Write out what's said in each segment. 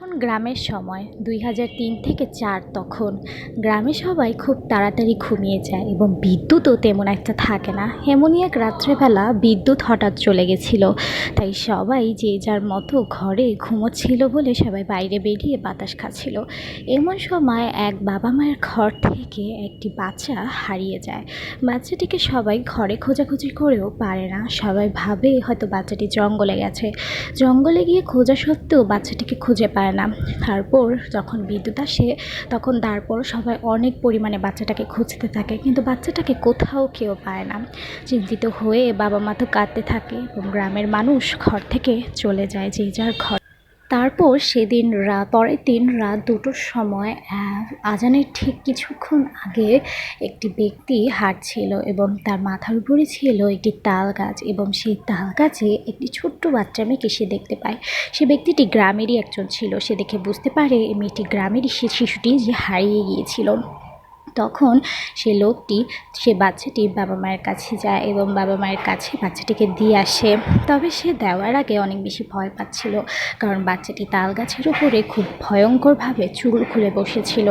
এখন গ্রামের সময়, দুই হাজার তিন থেকে চার তখন। গ্রামে সবাই খুব তাড়াতাড়ি ঘুমিয়ে যায় এবং বিদ্যুৎও তেমন একটা থাকে না। এমনই এক রাত্রেবেলা বিদ্যুৎ হঠাৎ চলে গেছিল। তাই সবাই যে যার মতো ঘরে ঘুমোচ্ছিল বলে সবাই বাইরে বেরিয়ে বাতাস খাচ্ছিল। এমন সময় এক বাবা মায়ের ঘর থেকে একটি বাচ্চা হারিয়ে যায়। বাচ্চাটিকে সবাই ঘরে খোঁজাখুঁজি করেও পারে না। সবাই ভাবে হয়তো বাচ্চাটি জঙ্গলে গেছে। জঙ্গলে গিয়ে খোঁজা সত্ত্বেও বাচ্চাটিকে খুঁজে পায় না। তারপর যখন বিদ্যুৎ আসে, তখন তারপর সবাই অনেক পরিমাণে বাচ্চাটাকে খুঁজতে থাকে, কিন্তু বাচ্চাটাকে কোথাও কেউ পায় না। চিন্তিত হয়ে বাবা মা তো কাঁদতে থাকে এবং গ্রামের মানুষ ঘর থেকে চলে যায়, যে যার ঘর। তারপর সেদিন রা, পরের দিন রাত দুটোর সময় আজানের ঠিক কিছুক্ষণ আগে একটি ব্যক্তি হাঁটছিল এবং তার মাথার উপরে ছিল একটি তাল গাছ এবং সেই তাল গাছে একটি ছোট্ট বাচ্চা মেয়েকে সে দেখতে পায়। সে ব্যক্তিটি গ্রামেরই একজন ছিল। সে দেখে বুঝতে পারে এই মেয়েটি গ্রামেরই সে শিশুটি যে হারিয়ে গিয়েছিল। তখন সে লোকটি, সে বাচ্চাটি বাবা মায়ের কাছে যায় এবং বাবা মায়ের কাছে বাচ্চাটিকে দিয়ে আসে। তবে সে দেওয়ার আগে অনেক বেশি ভয় পাচ্ছিল কারণ বাচ্চাটি তাল গাছের উপরে খুব ভয়ঙ্করভাবে চুল খুলে বসেছিল।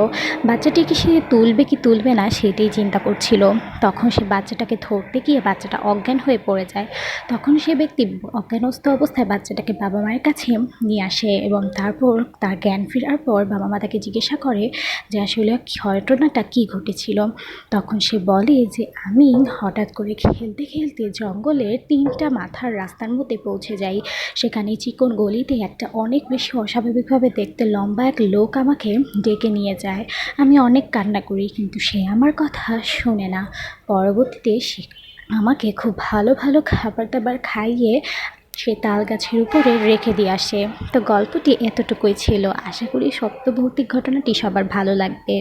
বাচ্চাটিকে সে তুলবে কি তুলবে না সেটাই চিন্তা করছিল। তখন সে বাচ্চাটাকে ধরতে গিয়ে বাচ্চাটা অজ্ঞান হয়ে পড়ে যায়। তখন সে ব্যক্তি অজ্ঞানস্থ অবস্থায় বাচ্চাটাকে বাবা মায়ের কাছে নিয়ে আসে এবং তারপর তার জ্ঞান ফেরার পর বাবা মা তাকে জিজ্ঞাসা করে যে আসলে ঘটনাটা কী ঘটেছিল তখন সে বলে যে, আমি হঠাৎ করে খেলতে খেলতে জঙ্গলের তিনটা মাথার রাস্তার মধ্যে পৌঁছে যাই। সেখানে চিকন গলিতে একটা অনেক বেশি অস্বাভাবিকভাবে দেখতে লম্বা এক লোক আমাকে ডেকে নিয়ে যায়। আমি অনেক কান্না করি, কিন্তু সে আমার কথা শোনে না। পরবর্তীতে সে আমাকে খুব ভালো ভালো খাবার দাবার খাইয়ে সে তাল গাছের উপরে রেখে দিয়ে আসে। তো গল্পটি এতটুকুই ছিল। আশা করি সত্য ভৌতিক ঘটনাটি সবার ভালো লাগবে।